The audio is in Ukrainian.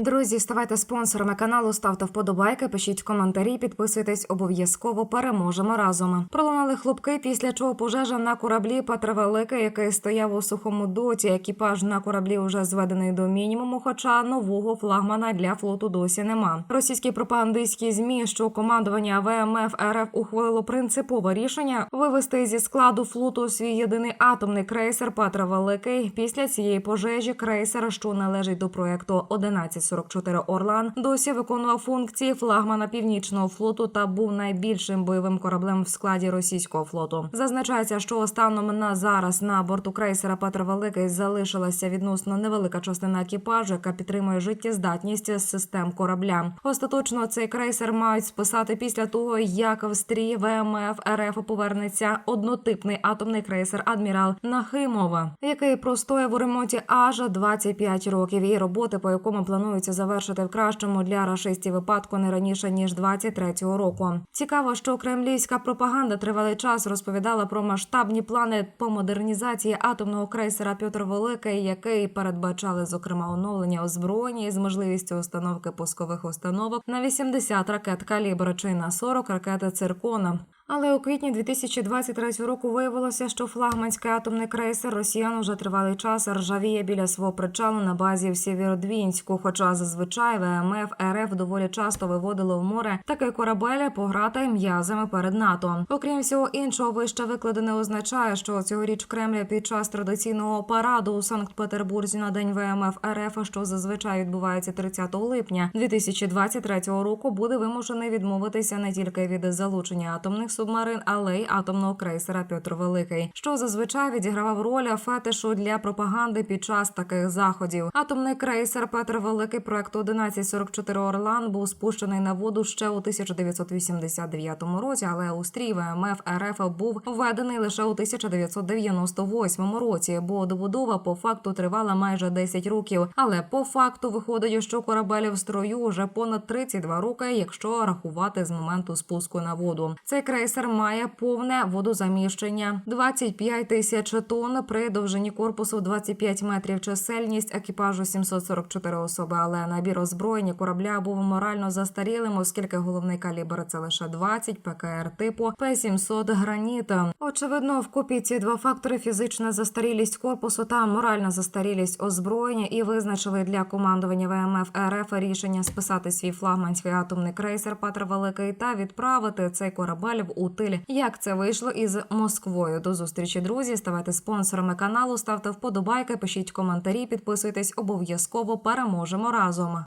Друзі, ставайте спонсорами каналу, ставте вподобайки, пишіть коментарі, підписуйтесь обов'язково. Переможемо разом. Пролунали хлопки, після чого пожежа на кораблі Петра Великий, який стояв у сухому доті. Екіпаж на кораблі вже зведений до мінімуму, хоча нового флагмана для флоту досі нема. Російські пропагандистські змі, що командування ВМФ РФ ухвалило принципове рішення вивести зі складу флоту свій єдиний атомний крейсер Петра Великий. Після цієї пожежі крейсер, що належить до проекту 1144 Орлан, досі виконував функції флагмана північного флоту та був найбільшим бойовим кораблем в складі російського флоту. Зазначається, що станом на зараз на борту крейсера Петр Великий залишилася відносно невелика частина екіпажу, яка підтримує життєздатність систем корабля. Остаточно цей крейсер мають списати після того, як в стрій ВМФ РФ повернеться однотипний атомний крейсер Адмірал Нахимова, який простояв у ремонті аж 25 років. І роботи, по якому планується завершити в кращому для рашистів випадку не раніше ніж 23-го року. Цікаво, що кремлівська пропаганда тривалий час розповідала про масштабні плани по модернізації атомного крейсера Петр Великий, який передбачали зокрема оновлення озброєння із можливістю установки пускових установок на 80 ракет калібра чи на 40 ракет циркона. Але у квітні 2023 року виявилося, що флагманський атомний крейсер Росіян уже тривалий час ржавіє біля свого причалу на базі в Сєвєродвінську. Хоча зазвичай ВМФ РФ доволі часто виводило в море такий корабель пограти м'язами перед НАТО. Окрім всього іншого, вище викладене означає, що цьогоріч Кремля під час традиційного параду у Санкт-Петербурзі на день ВМФ РФ, що зазвичай відбувається 30 липня 2023 року, буде вимушений відмовитися не тільки від залучення атомних субмарин, але й атомного крейсера Петр Великий, що зазвичай відігравав роль фетишу для пропаганди під час таких заходів. Атомний крейсер Петр Великий проекту 1144 Орлан був спущений на воду ще у 1989 році, але у стрій ВМФ РФ був введений лише у 1998 році, бо добудова по факту тривала майже 10 років. Але по факту виходить, що корабель в строю вже понад 32 роки, якщо рахувати з моменту спуску на воду. Цей крейсер має повне водозаміщення 25 тисяч тонн при довжині корпусу 25 метрів. Чисельність екіпажу 744 особи. Але набір озброєння корабля був морально застарілим, оскільки головний калібр це лише 20 ПКР типу П-700 граніт. Очевидно, вкупі ці два фактори фізична застарілість корпусу та моральна застарілість озброєння і визначили для командування ВМФ РФ рішення списати свій флагманський атомний крейсер Петр Великий та відправити цей корабель в утиль. Як це вийшло із Москвою? До зустрічі, друзі. Ставайте спонсорами каналу, ставте вподобайки, пишіть коментарі, підписуйтесь обов'язково. Переможемо разом.